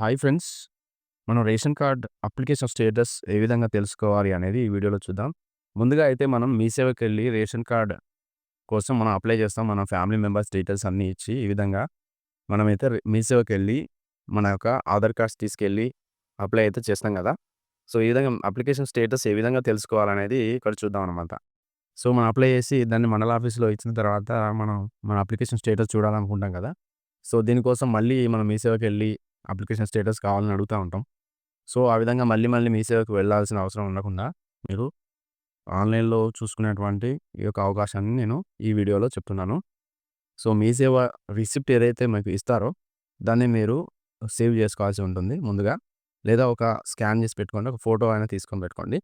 Hi friends. మనం ration card application status ఏ విధంగా తెలుసుకోవాలి అనేది ఈ వీడియోలో చూద్దాం. ముందుగా అయితే మనం మీ సేవకెళ్ళి రేషన్ కార్డ్ కోసం మనం అప్లై చేస్తాం. మన ఫ్యామిలీ మెంబర్స్ డీటెయిల్స్ అన్నీ ఇచ్చి ఈ విధంగా మనమైతే రి మీ సేవకెళ్ళి మన యొక్క ఆధార్ కార్డ్స్ తీసుకెళ్ళి అప్లై అయితే చేస్తాం కదా! సో, ఈ విధంగా అప్లికేషన్ స్టేటస్ ఏ విధంగా తెలుసుకోవాలనేది ఇక్కడ చూద్దాం అనమాట. సో, మనం అప్లై చేసి దాన్ని మండల ఆఫీస్‌లో ఇచ్చిన తర్వాత మనం మన అప్లికేషన్ స్టేటస్ చూడాలనుకుంటాం కదా! సో, దీనికోసం మళ్ళీ మనం మీ సేవకి వెళ్ళి అప్లికేషన్ స్టేటస్ కావాలని అడుగుతూ ఉంటాం. సో, ఆ విధంగా మళ్ళీ మళ్ళీ మీ సేవకు వెళ్ళాల్సిన అవసరం ఉండకుండా మీరు ఆన్‌లైన్‌లో చూసుకునేటువంటి ఈ యొక్క అవకాశాన్ని నేను ఈ వీడియోలో చెప్తున్నాను. సో, మీ సేవ రిసిప్ట్ ఏదైతే మీకు ఇస్తారో దాన్ని మీరు సేవ్ చేసుకోవాల్సి ఉంటుంది ముందుగా. లేదా ఒక స్కాన్ చేసి పెట్టుకోండి. ఒక ఫోటో అయినా తీసుకొని పెట్టుకోండి.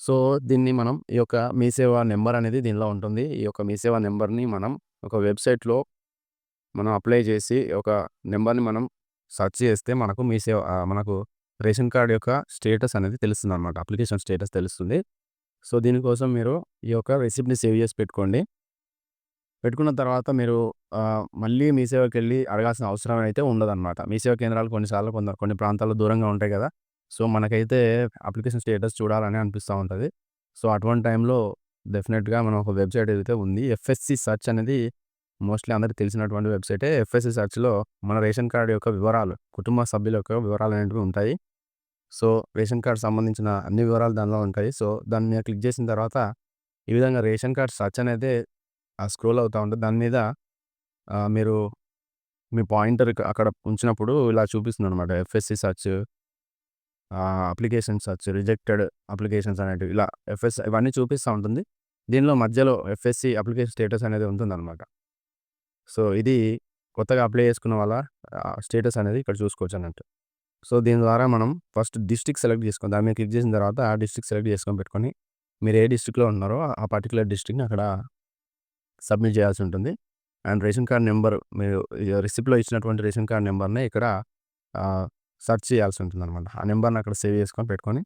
సో, దీన్ని మనం ఈ యొక్క మీ సేవ నెంబర్ అనేది దీనిలో ఉంటుంది. ఈ యొక్క మీ సేవ నెంబర్ని మనం ఒక వెబ్‌సైట్‌లో మనం అప్లై చేసి ఒక నెంబర్ని మనం సెర్చ్ చేస్తే మనకు మీ సేవ మనకు రేషన్ కార్డ్ యొక్క స్టేటస్ అనేది తెలుస్తుంది అనమాట అప్లికేషన్ స్టేటస్ తెలుస్తుంది. సో, దీనికోసం మీరు ఈ యొక్క రెసిప్ట్ని సేవ్ చేసి పెట్టుకోండి. పెట్టుకున్న తర్వాత మీరు మళ్ళీ మీ సేవకెళ్ళి అడగాల్సిన అవసరం అయితే ఉండదనమాట. మీ సేవ కేంద్రాలు కొన్నిసార్లు కొంత కొన్ని ప్రాంతాల్లో దూరంగా ఉంటాయి కదా! సో, మనకైతే అప్లికేషన్ స్టేటస్ చూడాలని అనిపిస్తూ ఉంటుంది సో, అటువంటి టైంలో డెఫినెట్గా మనం ఒక వెబ్‌సైట్ ఏదైతే ఉంది ఎఫ్ఎస్‌సి సెర్చ్ అనేది మోస్ట్‌లీ అందరికి తెలిసినటువంటి వెబ్‌సైటే. ఎఫ్ఎస్‌సి సెర్చ్‌లో మన రేషన్ కార్డ్ యొక్క వివరాలు, కుటుంబ సభ్యుల యొక్క వివరాలు అనేటివి ఉంటాయి. సో, రేషన్ కార్డ్ సంబంధించిన అన్ని వివరాలు దానిలో ఉంటాయి. సో, దాని మీద క్లిక్ చేసిన తర్వాత ఈ విధంగా రేషన్ కార్డ్ సెర్చ్ అనేది స్క్రోల్ అవుతూ ఉంటుంది దాని మీద మీరు మీ పాయింటర్ అక్కడ ఉంచినప్పుడు ఇలా చూపిస్తుంది అనమాట FSC search application search, rejected applications అనేటివి ఇలా ఎఫ్ఎస్ ఇవన్నీ చూపిస్తూ ఉంటుంది. దీనిలో మధ్యలో ఎఫ్ఎస్‌సి అప్లికేషన్ స్టేటస్ అనేది ఉంటుందనమాట. సో, ఇది కొత్తగా అప్లై చేసుకున్న వాళ్ళ స్టేటస్ అనేది ఇక్కడ చూసుకోవచ్చు అన్నట్టు సో, దీని ద్వారా మనం ఫస్ట్ డిస్ట్రిక్ట్ సెలెక్ట్ చేసుకోవాలి. దాని మీద క్లిక్ చేసిన తర్వాత ఆ డిస్ట్రిక్ట్ సెలెక్ట్ చేసుకొని పెట్టుకొని మీరు ఏ డిస్ట్రిక్ట్‌లో ఉన్నారో ఆ పర్టికులర్ డిస్ట్రిక్ట్‌ని అక్కడ సబ్మిట్ చేయాల్సి ఉంటుంది. అండ్ రేషన్ కార్డ్ నెంబర్ మీరు రిసిప్ట్‌లో ఇచ్చినటువంటి రేషన్ కార్డ్ నెంబర్ని ఇక్కడ సెర్చ్ చేయాల్సి ఉంటుందనమాట. ఆ నెంబర్ని అక్కడ సేవ్ చేసుకొని పెట్టుకొని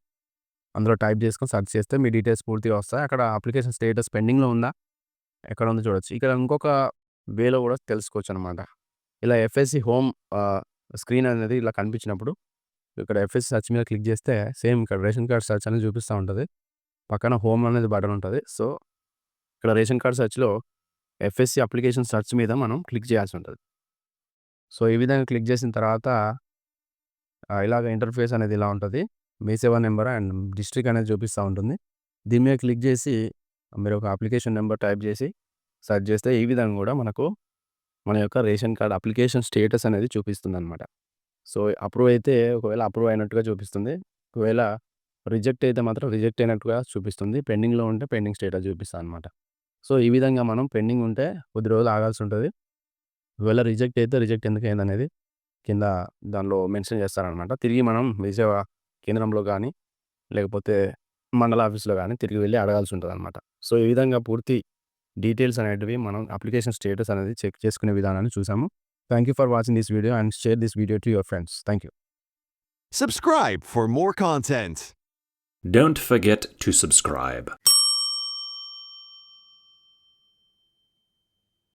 అందులో టైప్ చేసుకొని సెర్చ్ చేస్తే మీ డీటెయిల్స్ పూర్తిగా వస్తాయి. అక్కడ అప్లికేషన్ స్టేటస్ పెండింగ్‌లో ఉందా? ఎక్కడ ఉందో చూడొచ్చు. ఇక్కడ ఇంకొక వేలో కూడా తెలుసుకోవచ్చు అనమాట ఇలా ఎఫ్ఎస్‌సి హోమ్ స్క్రీన్ అనేది ఇలా కనిపించినప్పుడు ఇక్కడ ఎఫ్ఎస్‌సి సర్చ్ మీద క్లిక్ చేస్తే సేమ్ ఇక్కడ రేషన్ కార్డ్ సర్చ్ అనేది చూపిస్తూ ఉంటుంది. పక్కన హోమ్ అనేది బటన్ ఉంటుంది. సో, ఇక్కడ రేషన్ కార్డ్ సర్చ్లో ఎఫ్ఎస్‌సి అప్లికేషన్ సర్చ్ మీద మనం క్లిక్ చేయాల్సి ఉంటుంది. సో, ఈ విధంగా క్లిక్ చేసిన తర్వాత ఇలాగ ఇంటర్ఫేస్ అనేది ఇలా ఉంటుంది. మీ సేవా నెంబర్ అండ్ డిస్ట్రిక్ట్ అనేది చూపిస్తూ ఉంటుంది. దీని మీద క్లిక్ చేసి మీరు ఒక అప్లికేషన్ నెంబర్ టైప్ చేసి సర్చ్ చేస్తే ఈ విధంగా కూడా మనకు మన యొక్క రేషన్ కార్డ్ అప్లికేషన్ స్టేటస్ అనేది చూపిస్తుంది అనమాట సో, అప్రూవ్ అయితే ఒకవేళ అప్రూవ్ అయినట్టుగా చూపిస్తుంది. ఒకవేళ రిజెక్ట్ అయితే మాత్రం రిజెక్ట్ అయినట్టుగా చూపిస్తుంది. పెండింగ్‌లో ఉంటే పెండింగ్ స్టేటస్ చూపిస్తదనమాట. సో, ఈ విధంగా మనం పెండింగ్ ఉంటే కొద్ది రోజులు ఆగాల్సి ఉంటుంది ఒకవేళ రిజెక్ట్ అయితే రిజెక్ట్ ఎందుకు అయిందనేది కింద దానిలో మెన్షన్ చేస్తారనమాట. తిరిగి మనం విజయ కేంద్రంలో కానీ లేకపోతే మండల ఆఫీస్‌లో కానీ తిరిగి వెళ్ళి అడగాల్సి ఉంటుంది అనమాట సో, ఈ విధంగా పూర్తి డీటెయిల్స్ అనేటివి మనం అప్లికేషన్ స్టేటస్ అనేది చెక్ చేసుకునే విధానాన్ని చూసాము. Thank you for watching this video and share this video to your friends. Thank you. Subscribe for more content. Don't forget to subscribe.